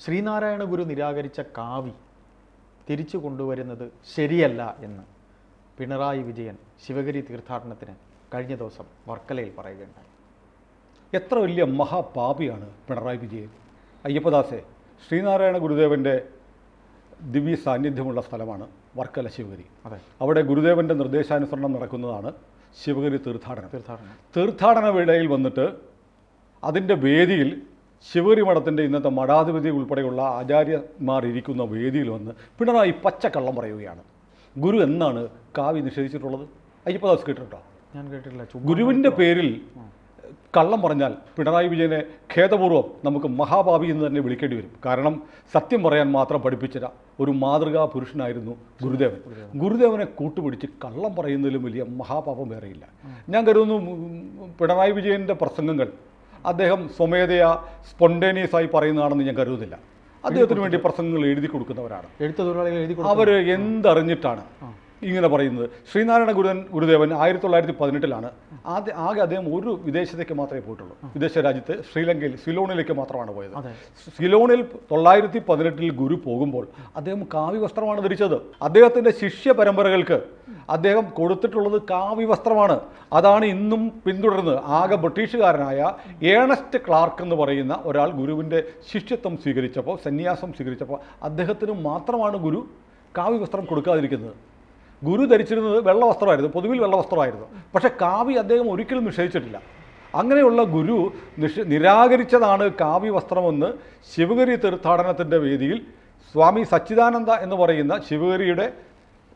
ശ്രീനാരായണ ഗുരു നിരാകരിച്ച കാവി തിരിച്ചു കൊണ്ടുവരുന്നത് ശരിയല്ല എന്ന് പിണറായി വിജയൻ ശിവഗിരി തീർത്ഥാടനത്തിന് കഴിഞ്ഞ ദിവസം വർക്കലയിൽ പറയുകയുണ്ടായി. എത്ര വലിയ മഹാപാപിയാണ് പിണറായി വിജയൻ. അയ്യപ്പദാസെ ശ്രീനാരായണ ഗുരുദേവന്റെ ദിവ്യ സാന്നിധ്യമുള്ള സ്ഥലമാണ് വർക്കല ശിവഗിരി. അതെ. അവിടെ ഗുരുദേവന്റെ നിർദ്ദേശാനുസരണം നടക്കുന്നതാണ് ശിവഗിരി തീർത്ഥാടനം. തീർത്ഥാടനം. തീർത്ഥാടന വേളയിൽ വന്നിട്ട് അതിന്റെ വേദിയിൽ ശിവഗിരി മഠത്തിന്റെ ഇന്നത്തെ മഠാധിപതി ഉൾപ്പെടെയുള്ള ആചാര്യന്മാർ ഇരിക്കുന്ന വേദിയിൽ വന്ന് പിണറായി പച്ചക്കള്ളം പറയുകയാണ്. ഗുരു എന്നാണ് കാവ്യ നിഷേധിച്ചിട്ടുള്ളത്? അയ്യപ്പദാസ് കേട്ടിട്ടോ ഞാൻ കേട്ടിട്ടില്ല. ഗുരുവിന്റെ പേരിൽ കള്ളം പറഞ്ഞാൽ പിണറായി വിജയനെ ഖേദപൂർവം നമുക്ക് മഹാഭാവി എന്ന് തന്നെ വിളിക്കേണ്ടി വരും. കാരണം സത്യം പറയാൻ മാത്രം പഠിപ്പിച്ച ഒരു മാതൃകാ പുരുഷനായിരുന്നു ഗുരുദേവൻ. ഗുരുദേവനെ കൂട്ടുപിടിച്ച് കള്ളം പറയുന്നതിലും വലിയ മഹാപാപം വേറെയില്ല. ഞാൻ കരുതുന്നു പിണറായി വിജയന്റെ പ്രസംഗങ്ങൾ അദ്ദേഹം സ്വമേധയാ സ്പോണ്ടേനിയസ് ആയി പറയുന്നതാണെന്ന് ഞാൻ കരുതുന്നില്ല. അദ്ദേഹത്തിന് വേണ്ടി പ്രസംഗങ്ങൾ എഴുതി കൊടുക്കുന്നവരാണ്. എഴുത്ത് തൊഴിലാളികൾ എഴുതി അവർ എന്തറിഞ്ഞിട്ടാണ് ഇങ്ങനെ പറയുന്നത്. ശ്രീനാരായണ ഗുരുവൻ ഗുരുദേവൻ ആയിരത്തി തൊള്ളായിരത്തി പതിനെട്ടിലാണ് ആദ്യ ആകെ അദ്ദേഹം ഒരു വിദേശത്തേക്ക് മാത്രമേ പോയിട്ടുള്ളൂ. വിദേശ രാജ്യത്ത് ശ്രീലങ്കയിൽ സിലോണിലേക്ക് മാത്രമാണ് പോയത്. സിലോണിൽ തൊള്ളായിരത്തി പതിനെട്ടിൽ ഗുരു പോകുമ്പോൾ അദ്ദേഹം കാവ്യ വസ്ത്രമാണ് ധരിച്ചത്. അദ്ദേഹത്തിന്റെ ശിഷ്യ പരമ്പരകൾക്ക് അദ്ദേഹം കൊടുത്തിട്ടുള്ളത് കാവ്യ വസ്ത്രമാണ് അതാണ് ഇന്നും പിന്തുടർന്ന് ആകെ ബ്രിട്ടീഷുകാരനായ ഏണസ്റ്റ് ക്ലാർക്ക് എന്ന് പറയുന്ന ഒരാൾ ഗുരുവിന്റെ ശിഷ്യത്വം സ്വീകരിച്ചപ്പോൾ സന്യാസം സ്വീകരിച്ചപ്പോൾ അദ്ദേഹത്തിന് മാത്രമാണ് ഗുരു കാവ്യ വസ്ത്രം കൊടുക്കാതിരിക്കുന്നത്. ഗുരു ധരിച്ചിരുന്നത് വെള്ള വസ്ത്രമായിരുന്നു പൊതുവിൽ വെള്ള വസ്ത്രമായിരുന്നു. പക്ഷേ കാവി അദ്ദേഹം ഒരിക്കലും നിഷേധിച്ചിട്ടില്ല. അങ്ങനെയുള്ള ഗുരു നിഷ നിരാകരിച്ചതാണ് കാവ്യ വസ്ത്രമെന്ന് ശിവഗിരി തീർത്ഥാടനത്തിന്റെ വേദിയിൽ സ്വാമി സച്ചിദാനന്ദ എന്ന് പറയുന്ന ശിവഗിരിയുടെ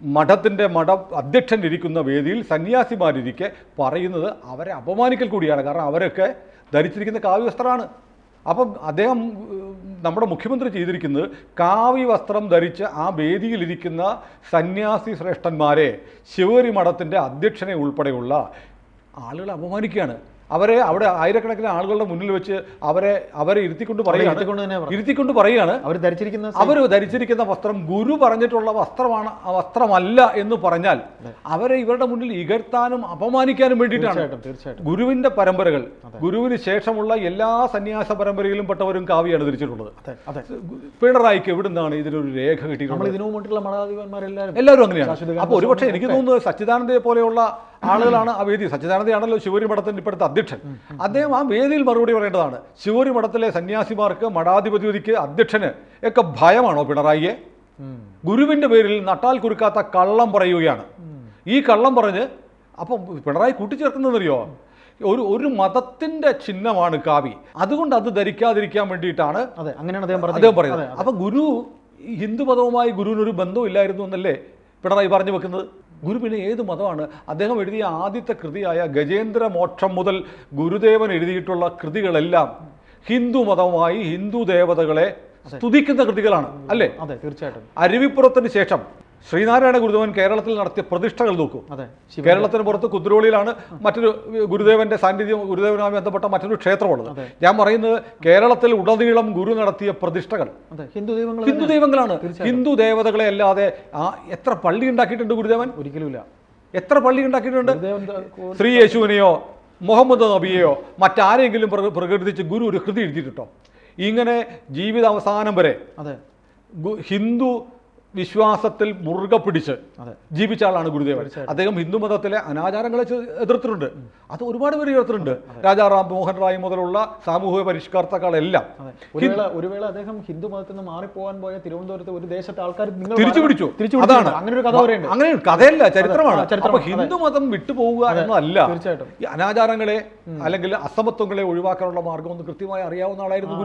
മഠത്തിന്റെ മഠ അധ്യക്ഷൻ ഇരിക്കുന്ന വേദിയിൽ സന്യാസിമാരിരിക്കെ പറയുന്നത് അവരെ അപമാനിക്കൽ കൂടിയാണ്. കാരണം അവരൊക്കെ ധരിച്ചിരിക്കുന്ന കാവ്യ വസ്ത്രമാണ്. അപ്പം അദ്ദേഹം നമ്മുടെ മുഖ്യമന്ത്രി ചെയ്തിരിക്കുന്നത് കാവി വസ്ത്രം ധരിച്ച് ആ വേദിയിലിരിക്കുന്ന സന്യാസി ശ്രേഷ്ഠന്മാരെ ശിവരി മഠത്തിന്റെ അധ്യക്ഷനെ ഉൾപ്പെടെയുള്ള ആളുകളെ അപമാനിക്കുകയാണ്. അവരെ അവിടെ ആയിരക്കണക്കിന് ആളുകളുടെ മുന്നിൽ വെച്ച് അവരെ അവരെ ഇരുത്തിക്കൊണ്ട് പറയുകയാണ്. ഇരുത്തിക്കൊണ്ട് പറയുകയാണ്. അവർ ധരിച്ചിരിക്കുന്ന അവർ ധരിച്ചിരിക്കുന്ന വസ്ത്രം ഗുരു പറഞ്ഞിട്ടുള്ള വസ്ത്രമാണ് വസ്ത്രമല്ല എന്ന് പറഞ്ഞാൽ അവരെ ഇവരുടെ മുന്നിൽ ഇകഴ്ത്താനും അപമാനിക്കാനും വേണ്ടിയിട്ടാണ്. തീർച്ചയായിട്ടും ഗുരുവിന്റെ പരമ്പരകൾ ഗുരുവിന് ശേഷമുള്ള എല്ലാ സന്യാസ പരമ്പരയിലും പെട്ടവരും കാവ്യാണ് ധരിച്ചിട്ടുള്ളത്. പിണറായിക്ക് എവിടുന്നാണ് ഇതിനൊരു രേഖ കിട്ടിയിട്ടുള്ളത്? ഇതിനു മുമ്പുള്ള മഠാധിപന്മാരെല്ലാവരും എല്ലാവരും അങ്ങനെയാണ്. അപ്പൊ അപ്പോൾ ഒരുപക്ഷെ എനിക്ക് തോന്നുന്നത് സച്ചിദാനന്ദയെ പോലെയുള്ള ആളുകളാണ് ആ വേദി. സച്ചിദാനന്ദയാണല്ലോ ശിവരി മഠത്തിന്റെ ഇപ്പോഴത്തെ അധ്യക്ഷൻ. അദ്ദേഹം ആ വേദിയിൽ മറുപടി പറയേണ്ടതാണ്. ശിവരി മഠത്തിലെ സന്യാസിമാർക്ക് മഠാധിപതിക്ക് അധ്യക്ഷന് ഒക്കെ ഭയമാണോ പിണറായിയെ? ഗുരുവിന്റെ ഗുരുവിന്റെ പേരിൽ നട്ടാൽ കുരുക്കാത്ത കള്ളം പറയുകയാണ്. ഈ കള്ളം പറഞ്ഞ് അപ്പം പിണറായി കൂട്ടിച്ചേർക്കുന്നതെന്നറിയോ? ഒരു ഒരു മതത്തിന്റെ ചിഹ്നമാണ് കാവി അതുകൊണ്ട് അത് ധരിക്കാതിരിക്കാൻ വേണ്ടിയിട്ടാണ് അതെ അങ്ങനെയാണ് അദ്ദേഹം പറയുന്നത് അപ്പൊ ഗുരു ഹിന്ദു മതവുമായി ഗുരുവിനൊരു ബന്ധമില്ലായിരുന്നു എന്നല്ലേ പിണറായി പറഞ്ഞു വെക്കുന്നത്? ഗുരു പിന്നെ ഏത് മതമാണ്? അദ്ദേഹം എഴുതിയ ആദ്യത്തെ കൃതിയായ ഗജേന്ദ്ര മോക്ഷം മുതൽ ഗുരുദേവൻ എഴുതിയിട്ടുള്ള കൃതികളെല്ലാം ഹിന്ദു മതവുമായി ഹിന്ദു ദേവതകളെ സ്തുതിക്കുന്ന കൃതികളാണ് അല്ലേ? അതെ തീർച്ചയായിട്ടും. അരുവിപ്പുറത്തിന് ശേഷം ശ്രീനാരായണ ഗുരുദേവൻ കേരളത്തിൽ നടത്തിയ പ്രതിഷ്ഠകൾ നോക്കൂ. അതെ കേരളത്തിന് പുറത്ത് കുദ്രോളിയിലാണ് മറ്റൊരു ഗുരുദേവന്റെ സാന്നിധ്യം ഗുരുദേവനുമായി ബന്ധപ്പെട്ട മറ്റൊരു ക്ഷേത്രമുള്ളത്. ഞാൻ പറയുന്നത് കേരളത്തിൽ ഉടനീളം ഗുരു നടത്തിയ പ്രതിഷ്ഠകൾ. ഹിന്ദു ദൈവങ്ങൾ ഹിന്ദു ദൈവങ്ങളാണ്. ഹിന്ദു ദേവതകളെ അല്ലാതെ ആ എത്ര പള്ളി ഉണ്ടാക്കിയിട്ടുണ്ട് ഗുരുദേവൻ? ഒരിക്കലുമില്ല. എത്ര പള്ളി ഉണ്ടാക്കിയിട്ടുണ്ട്? ശ്രീ യേശുവിനെയോ മുഹമ്മദ് നബിയെയോ മറ്റാരെങ്കിലും പ്രകടിപ്പിച്ച് പ്രകീർത്തിച്ച് ഗുരു ഒരു കൃതി എഴുതിയിട്ടുണ്ടോ? ഇങ്ങനെ ജീവിത അവസാനം വരെ ഹിന്ദു വിശ്വാസത്തിൽ മുറുകെ പിടിച്ച് ജീവിച്ച ആളാണ് ഗുരുദേവൻ. അദ്ദേഹം ഹിന്ദു മതത്തിലെ അനാചാരങ്ങളെ എതിർത്തിട്ടുണ്ട്. അത് ഒരുപാട് പേര് എതിർത്തിട്ടുണ്ട് രാജാ റാം മോഹൻ റായ് മുതലുള്ള സാമൂഹിക പരിഷ്കർത്താക്കളെല്ലാം ഒരുവേള ഒരു വേള അദ്ദേഹം ഹിന്ദു മതത്തിൽ നിന്ന് മാറിപ്പോകാൻ പോയ തിരുവനന്തപുരത്തെ ഒരു ദേശത്തെ ആൾക്കാർ തിരിച്ചു പിടിച്ചു. അതാണ്. അങ്ങനെ ഒരു കഥ പറയുന്നത് അങ്ങനെ കഥയല്ല ചരിത്രമാണ്. അപ്പൊ ഹിന്ദു മതം വിട്ടുപോവുക എന്നതല്ല തീർച്ചയായിട്ടും. ഈ അനാചാരങ്ങളെ അല്ലെങ്കിൽ അസമത്വങ്ങളെ ഒഴിവാക്കാനുള്ള മാർഗം ഒന്ന് കൃത്യമായി അറിയാവുന്ന ആളായിരുന്നു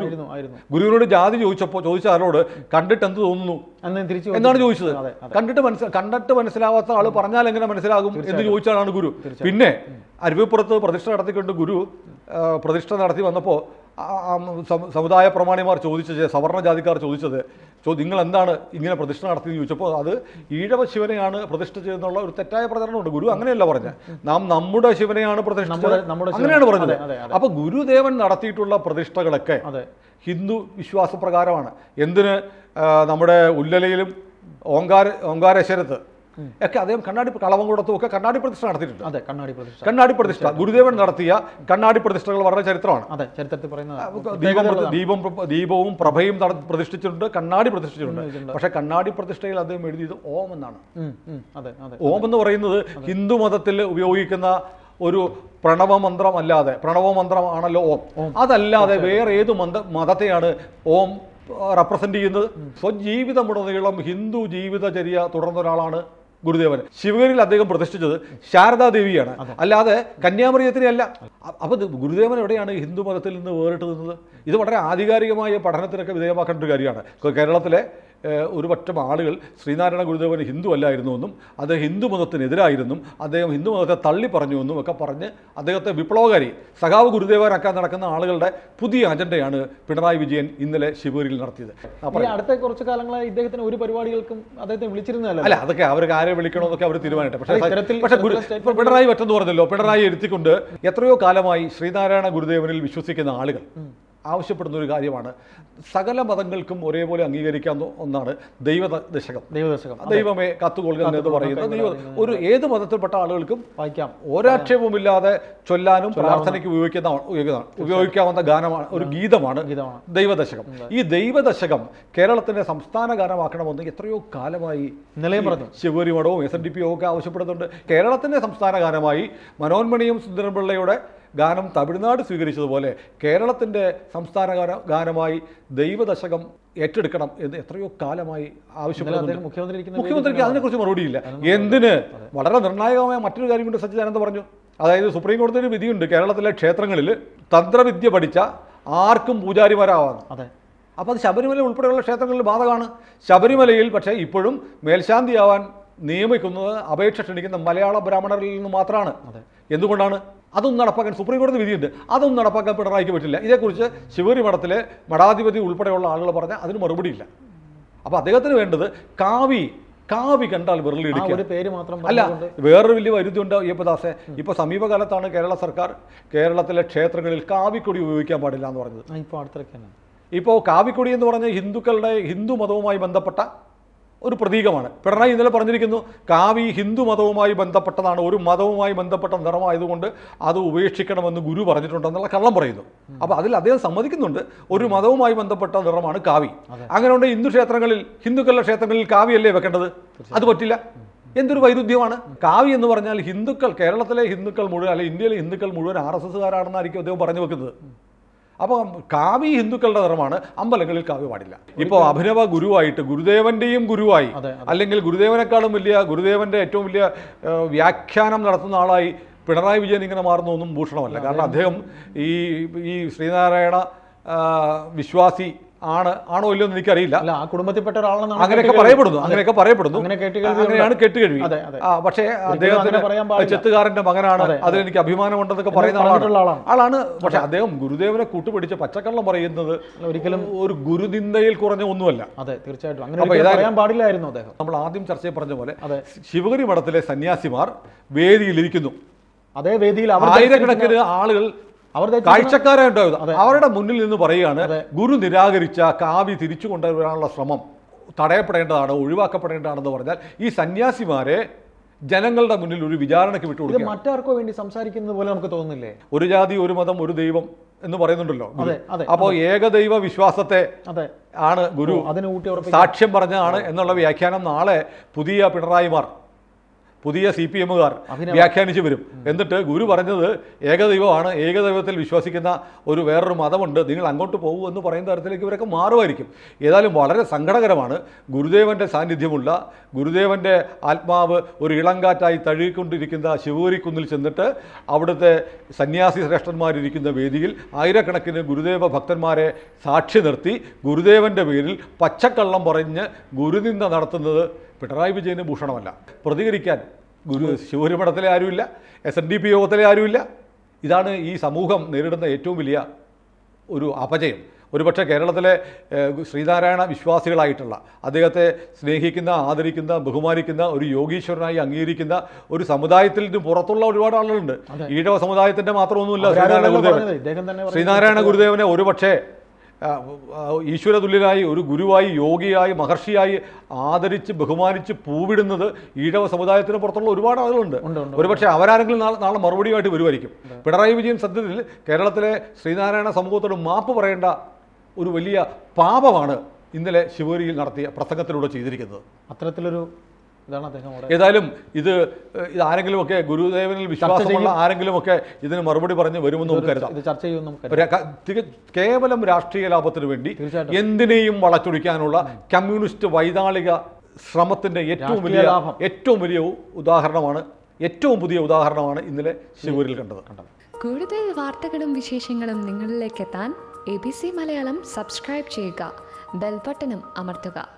ഗുരുവിനോട് ജാതി ചോദിച്ചപ്പോൾ ചോദിച്ച ആളോട് കണ്ടിട്ട് എന്ത് തോന്നുന്നു? എന്നാണ് ചോദിച്ചത്. കണ്ടിട്ട് മനസ്സിലാ കണ്ടിട്ട് മനസ്സിലാവാത്ത ആൾ പറഞ്ഞാൽ എങ്ങനെ മനസ്സിലാകും എന്ന് ചോദിച്ചാണ് ഗുരു. പിന്നെ അരുവിപ്പുറത്ത് പ്രതിഷ്ഠ നടത്തിക്കൊണ്ട് ഗുരു പ്രതിഷ്ഠ നടത്തി വന്നപ്പോൾ സമുദായ പ്രമാണിമാർ ചോദിച്ചത് സവർണ ജാതിക്കാർ ചോദിച്ചത് ചോ നിങ്ങൾ എന്താണ് ഇങ്ങനെ പ്രതിഷ്ഠ നടത്തിയെന്ന് ചോദിച്ചപ്പോൾ അത് ഈഴവ ശിവനെയാണ് പ്രതിഷ്ഠ ചെയ്യുന്നുള്ള ഒരു തെറ്റായ പ്രചരണമുണ്ട്. ഗുരു അങ്ങനെയല്ല പറഞ്ഞത്. നാം നമ്മുടെ ശിവനെയാണ് പ്രതിഷ്ഠ അങ്ങനെയാണ് പറഞ്ഞത്. അപ്പൊ ഗുരുദേവൻ നടത്തിയിട്ടുള്ള പ്രതിഷ്ഠകളൊക്കെ ഹിന്ദു വിശ്വാസപ്രകാരമാണ്. എന്തിന് നമ്മുടെ ഉല്ലലയിലും ഓങ്കാര ഓങ്കാരേശ്വരത്ത് ഒക്കെ അദ്ദേഹം കണ്ണാടി കളവംകുടത്തും ഒക്കെ കണ്ണാടി പ്രതിഷ്ഠ നടത്തിയിട്ടുണ്ട്. അതെ കണ്ണാടി പ്രതിഷ്ഠ. കണ്ണാടി പ്രതിഷ്ഠ. ഗുരുദേവൻ നടത്തിയ കണ്ണാടി പ്രതിഷ്ഠകൾ വളരെ ചരിത്രമാണ്. അതെ ചരിത്രത്തിൽ പറയുന്നത് ദീപം ദീപം ദീപവും പ്രഭയും പ്രതിഷ്ഠിച്ചിട്ടുണ്ട് കണ്ണാടി പ്രതിഷ്ഠിച്ചിട്ടുണ്ട്. പക്ഷെ കണ്ണാടി പ്രതിഷ്ഠയിൽ അദ്ദേഹം എഴുതിയത് ഓം എന്നാണ്. അതെ അതെ ഓം എന്ന് പറയുന്നത് ഹിന്ദു മതത്തിൽ ഉപയോഗിക്കുന്ന ഒരു പ്രണവമന്ത്രം അല്ലാതെ പ്രണവമന്ത്രം ആണല്ലോ ഓം. അതല്ലാതെ വേറെ ഏത് മന്ത്ര മതത്തെയാണ് ഓം റെപ്രസെന്റ് ചെയ്യുന്നത് സ്വജീവിതമുടനീളം ഹിന്ദു ജീവിതചര്യ തുടർന്ന ഒരാളാണ് ഗുരുദേവൻ. ശിവഗിരിയിൽ അദ്ദേഹം പ്രതിഷ്ഠിച്ചത് ശാരദാദേവിയാണ്. അല്ലാതെ കന്യാമറിയത്തിനെ അല്ല അപ്പോൾ അപ്പൊ ഗുരുദേവൻ എവിടെയാണ് ഹിന്ദു മതത്തിൽ നിന്ന് വേറിട്ട് നിന്നത് ഇത് വളരെ ആധികാരികമായ പഠനത്തിനൊക്കെ വിധേയമാക്കേണ്ട ഒരു കാര്യമാണ്. കേരളത്തിലെ ഏഹ്, ഒരു പറ്റം ആളുകൾ ശ്രീനാരായണ ഗുരുദേവൻ ഹിന്ദു അല്ലായിരുന്നുവെന്നും അദ്ദേഹം ഹിന്ദു മതത്തിനെതിരായിരുന്നും അദ്ദേഹം ഹിന്ദു മതത്തെ തള്ളി പറഞ്ഞുവെന്നും ഒക്കെ പറഞ്ഞ് അദ്ദേഹത്തെ വിപ്ലവകാരി സഖാവ് ഗുരുദേവനാക്കാൻ നടക്കുന്ന ആളുകളുടെ പുതിയ അജണ്ടയാണ് പിണറായി വിജയൻ ഇന്നലെ ശിവൂരിൽ നടത്തിയത്. അപ്പോൾ അടുത്ത കുറച്ച് കാലങ്ങളായി ഇദ്ദേഹത്തിന് ഒരു പരിപാടികൾക്കും അദ്ദേഹത്തെ വിളിച്ചിരുന്നതല്ല? അല്ല അതൊക്കെ അവർക്ക് ആരെ വിളിക്കണമെന്നൊക്കെ അവർ തീരുമാനിട്ടെ പക്ഷേ പക്ഷേ പിണറായി പറ്റെന്ന് പറഞ്ഞല്ലോ. പിണറായി എഴുത്തിക്കൊണ്ട് എത്രയോ കാലമായി ശ്രീനാരായണ ഗുരുദേവനിൽ വിശ്വസിക്കുന്ന ആളുകൾ. ആവശ്യപ്പെടുന്ന ഒരു കാര്യമാണ്. സകല മതങ്ങൾക്കും ഒരേപോലെ അംഗീകരിക്കാവുന്ന ഒന്നാണ് ദൈവദശകം. ദൈവദശകം ദൈവമേ കത്തുകൊള്ളുക എന്ന് പറയുന്നത് ദൈവ ഒരു ഏത് മതത്തിൽപ്പെട്ട ആളുകൾക്കും വായിക്കാം. ഒരാക്ഷേപമില്ലാതെ ചൊല്ലാനും പ്രാർത്ഥനയ്ക്ക് ഉപയോഗിക്കുന്ന ഉപയോഗിക്കാവുന്ന ഗാനമാണ് ഒരു ഗീതമാണ് ഗീതമാണ്. ദൈവദശകം. ഈ ദൈവദശകം കേരളത്തിന്റെ സംസ്ഥാന ഗാനമാക്കണമെന്ന് എത്രയോ കാലമായി നിലയം പറഞ്ഞു. ശിവരി മഠവും എസ് എൻ ഡി പി ഒക്കെ ആവശ്യപ്പെടുന്നുണ്ട്. കേരളത്തിന്റെ സംസ്ഥാന ഗാനമായി മനോന്മണിയും സുന്ദരപിള്ളയുടെ ഗാനം തമിഴ്നാട് സ്വീകരിച്ചതുപോലെ കേരളത്തിന്റെ സംസ്ഥാന ഗാന- ഗാനമായി ദൈവദശകം ഏറ്റെടുക്കണം എന്ന് എത്രയോ കാലമായി ആവശ്യപ്പെടുന്നു മുഖ്യമന്ത്രിക്ക് അതിനെക്കുറിച്ച് മറുപടിയില്ല എന്തിന്? വളരെ നിർണായകമായ മറ്റൊരു കാര്യം കൊണ്ട് സച്ചിദാനന്ദ പറഞ്ഞു. അതായത് സുപ്രീം കോടതിയുടെ വിധിയുണ്ട് കേരളത്തിലെ ക്ഷേത്രങ്ങളിൽ തന്ത്രവിദ്യ പഠിച്ച ആർക്കും പൂജാരിമാരാവാം അതെ. അപ്പോൾ അത് ശബരിമല ഉൾപ്പെടെയുള്ള ക്ഷേത്രങ്ങളിൽ ബാധകമാണ്. ശബരിമലയിൽ പക്ഷേ ഇപ്പോഴും മേൽശാന്തിയാവാൻ നിയമിക്കുന്നത് അപേക്ഷ ക്ഷണിക്കുന്ന മലയാള ബ്രാഹ്മണരിൽ നിന്ന് മാത്രമാണ്. എന്തുകൊണ്ടാണ്? അതൊന്നും നടപ്പാക്കാൻ സുപ്രീം കോടതി വിധിയുണ്ട്. അതൊന്നും നടപ്പാക്കാൻ പിണറായിക്ക് പറ്റില്ല. ഇതേക്കുറിച്ച് ശിവരി മഠത്തിലെ മഠാധിപതി ഉൾപ്പെടെയുള്ള ആളുകൾ പറഞ്ഞാൽ അതിന് മറുപടിയില്ല അപ്പോൾ അദ്ദേഹത്തിന് വേണ്ടത് കാവി കാവി കണ്ടാൽ വിരലിടിക്കുക. ഒരു പേര് മാത്രം അല്ല വേറൊരു വലിയ വരുത്തിയുണ്ട് അയ്യപ്പദാസെ. ഇപ്പൊ സമീപകാലത്താണ് കേരള സർക്കാർ കേരളത്തിലെ ക്ഷേത്രങ്ങളിൽ കാവിക്കൊടി ഉപയോഗിക്കാൻ പാടില്ല എന്ന് പറഞ്ഞത്. ഇപ്പോൾ കാവിക്കൊടി എന്ന് പറഞ്ഞ ഹിന്ദുക്കളുടെ ഹിന്ദു മതവുമായി ബന്ധപ്പെട്ട ഒരു പ്രതീകമാണ്. പിണറായി ഇന്നലെ പറഞ്ഞിരിക്കുന്നു കാവി ഹിന്ദു മതവുമായി ബന്ധപ്പെട്ടതാണ് ഒരു മതവുമായി ബന്ധപ്പെട്ട നിറമായതുകൊണ്ട് അത് ഉപേക്ഷിക്കണമെന്ന് ഗുരു പറഞ്ഞിട്ടുണ്ടെന്നുള്ള കള്ളം പറയുന്നു. അപ്പോൾ അതിൽ അദ്ദേഹം സമ്മതിക്കുന്നുണ്ട് ഒരു മതവുമായി ബന്ധപ്പെട്ട നിറമാണ് കാവി. അങ്ങനെയുണ്ട് ഹിന്ദു ക്ഷേത്രങ്ങളിൽ ഹിന്ദുക്കളുടെ ക്ഷേത്രങ്ങളിൽ കാവിയല്ലേ വെക്കേണ്ടത്? അത് പറ്റില്ല. എന്തൊരു വൈരുദ്ധ്യമാണ്? കാവി എന്ന് പറഞ്ഞാൽ ഹിന്ദുക്കൾ കേരളത്തിലെ ഹിന്ദുക്കൾ മുഴുവൻ അല്ലെങ്കിൽ ഇന്ത്യയിലെ ഹിന്ദുക്കൾ മുഴുവൻ ആർ എസ് എസ്സുകാരാണെന്നായിരിക്കും അദ്ദേഹം പറഞ്ഞു വെക്കുന്നത്. അപ്പോൾ കാവി ഹിന്ദുക്കളുടെ നിറമാണ് അമ്പലങ്ങളിൽ കാവ്യ പാടില്ല. ഇപ്പോൾ അഭിനവ ഗുരുവായിട്ട് ഗുരുദേവന്റെയും ഗുരുവായി. അല്ലെങ്കിൽ ഗുരുദേവനേക്കാളും വലിയ ഗുരുദേവന്റെ ഏറ്റവും വലിയ വ്യാഖ്യാനം നടത്തുന്ന ആളായി പിണറായി വിജയൻ ഇങ്ങനെ മാറുന്നൊന്നും ഭൂഷണമല്ല. കാരണം അദ്ദേഹം ഈ ഈ ശ്രീനാരായണ വിശ്വാസി ആണ് ആണോ ഇല്ലയോ എന്ന് എനിക്കറിയില്ല. ആ കുടുംബത്തിൽപ്പെട്ട ഒരാളാണെന്ന് അങ്ങനെയൊക്കെ. പറയപ്പെടുന്നു അങ്ങനെയൊക്കെ പറയപ്പെടുന്നു. അങ്ങനെയാണ് കേട്ട് അതെ, അതെ. പക്ഷേ അദ്ദേഹം അദ്ദേഹത്തിന്. ചെത്തുകാരന്റെ മകനാണ്. അതിലെനിക്ക് അതിൽ എനിക്ക് അഭിമാനമുണ്ടെന്നൊക്കെ പറയുന്ന ആളാണ്. ആളാണ്. പക്ഷെ അദ്ദേഹം ഗുരുദേവനെ കൂട്ടുപിടിച്ച് പച്ചക്കള്ളം പറയുന്നത് ഒരിക്കലും ഒരു ഗുരുനിന്ദയിൽ കുറഞ്ഞ ഒന്നുമല്ല. അതെ തീർച്ചയായിട്ടും. അങ്ങനെ പറയാൻ പാടില്ലായിരുന്നു അദ്ദേഹം. നമ്മൾ ആദ്യം ചർച്ചയിൽ പറഞ്ഞ പോലെ അതെ. ശിവഗിരി മഠത്തിലെ സന്യാസിമാർ വേദിയിലിരിക്കുന്നു അതേ വേദിയിൽ ആയിരക്കണക്കിന് ആളുകൾ കാഴ്ചക്കാരായിട്ടുണ്ടായത് അതെ. അവരുടെ മുന്നിൽ നിന്ന് പറയുകയാണ് ഗുരു നിരാകരിച്ച കാവി തിരിച്ചു കൊണ്ടുവരാനുള്ള ശ്രമം തടയപ്പെടേണ്ടതാണ് ഒഴിവാക്കപ്പെടേണ്ടതാണെന്ന് പറഞ്ഞാൽ ഈ സന്യാസിമാരെ ജനങ്ങളുടെ മുന്നിൽ ഒരു വിചാരണയ്ക്ക് ഇത് വിട്ടുകൊടുക്കുക മറ്റാർക്കോ വേണ്ടി സംസാരിക്കുന്നത് പോലെ നമുക്ക് തോന്നുന്നില്ലേ? ഒരു ജാതി ഒരു മതം ഒരു ദൈവം എന്ന് പറയുന്നുണ്ടല്ലോ ഗുരു. അതെ, അതെ, അപ്പോൾ ഏകദൈവ വിശ്വാസത്തെ അതെ. ആണ് ഗുരു സാക്ഷ്യം പറഞ്ഞതാണ് എന്നുള്ള വ്യാഖ്യാനം നാളെ പുതിയ പിണറായിമാർ പുതിയ സി പി എമ്മുകാർ വ്യാഖ്യാനിച്ചു വരും. എന്നിട്ട് ഗുരു പറഞ്ഞത് ഏകദൈവമാണ്. ഏകദൈവത്തിൽ വിശ്വസിക്കുന്ന ഒരു വേറൊരു മതമുണ്ട്. നിങ്ങൾ അങ്ങോട്ട് പോകൂ എന്ന് പറയുന്ന തരത്തിലേക്ക് ഇവരൊക്കെ മാറുമായിരിക്കും. ഏതായാലും വളരെ സങ്കടകരമാണ്. ഗുരുദേവന്റെ സാന്നിധ്യമുള്ള ഗുരുദേവന്റെ ആത്മാവ് ഒരു ഇളങ്കാറ്റായി തഴുകിക്കൊണ്ടിരിക്കുന്ന ശിവൂരിക്കുന്നിൽ ചെന്നിട്ട് അവിടുത്തെ സന്യാസി ശ്രേഷ്ഠന്മാരിരിക്കുന്ന വേദിയിൽ ആയിരക്കണക്കിന് ഗുരുദേവ ഭക്തന്മാരെ സാക്ഷി നിർത്തി ഗുരുദേവന്റെ പേരിൽ പച്ചക്കള്ളം പറഞ്ഞ് ഗുരുനിന്ദ നടത്തുന്നത് പിണറായി വിജയന് ഭൂഷണമല്ല. പ്രതികരിക്കാൻ ഗുരു ശിവരിമഠത്തിലെ ആരുമില്ല എസ് എൻ ഡി പി യോഗത്തിലെ ആരുമില്ല. ഇതാണ് ഈ സമൂഹം നേരിടുന്ന ഏറ്റവും വലിയ ഒരു അപജയം. ഒരുപക്ഷെ കേരളത്തിലെ ശ്രീനാരായണ വിശ്വാസികളായിട്ടുള്ള അദ്ദേഹത്തെ സ്നേഹിക്കുന്ന ആദരിക്കുന്ന ബഹുമാനിക്കുന്ന ഒരു യോഗീശ്വരനായി അംഗീകരിക്കുന്ന ഒരു സമുദായത്തിൽ നിന്ന് പുറത്തുള്ള ഒരുപാട് ആളുകളുണ്ട്. ഈഴവ സമുദായത്തിന്റെ മാത്രമൊന്നുമില്ല ശ്രീനാരായണ ഗുരുദേവൻ. ശ്രീനാരായണ ഗുരുദേവനെ ഒരുപക്ഷെ ഈശ്വരതുല്യനായി ഒരു ഗുരുവായി യോഗിയായി മഹർഷിയായി ആദരിച്ച് ബഹുമാനിച്ച് പൂവിടുന്നത് ഈഴവ സമുദായത്തിന് പുറത്തുള്ള ഒരുപാട് ആളുകളുണ്ട്. ഒരുപക്ഷെ അവരാരെങ്കിലും നാളെ നാളെ മറുപടിയുമായിട്ട് വരുമായിരിക്കും. പിണറായി വിജയൻ സത്യത്തിൽ കേരളത്തിലെ ശ്രീനാരായണ സമൂഹത്തോട് മാപ്പ് പറയേണ്ട ഒരു വലിയ പാപമാണ് ഇന്നലെ ശിവഗിരിയിൽ നടത്തിയ പ്രസംഗത്തിലൂടെ ചെയ്തിരിക്കുന്നത്. അത്തരത്തിലൊരു ഏതായാലും ഇത് ഇത് ആരെങ്കിലും ഒക്കെ ഗുരുദേവനിൽ വിശ്വാസമുള്ള ആരെങ്കിലും ഒക്കെ ഇതിന് മറുപടി പറഞ്ഞ് വരുമെന്ന് നമുക്ക് കരുതാം. ഇത് ചർച്ച ചെയ്യുമെന്ന് ഒരു കേവലം രാഷ്ട്രീയ ലാഭത്തിന് വേണ്ടി. എന്തിനേയും വളച്ചൊടിക്കാനുള്ള കമ്മ്യൂണിസ്റ്റ് വൈതാളിക ശ്രമത്തിന്റെ ഏറ്റവും വലിയ ലാഭം. ഏറ്റവും വലിയ ഉദാഹരണമാണ് ഏറ്റവും പുതിയ ഉദാഹരണമാണ് ഇന്നലെ ശിവൂരിൽ കണ്ടത്. കൂടുതൽ വാർത്തകളും വിശേഷങ്ങളും നിങ്ങളിലേക്ക് എത്താൻ A B C Malayalam subscribe ചെയ്യുക. ബെൽബട്ടനും അമർത്തുക.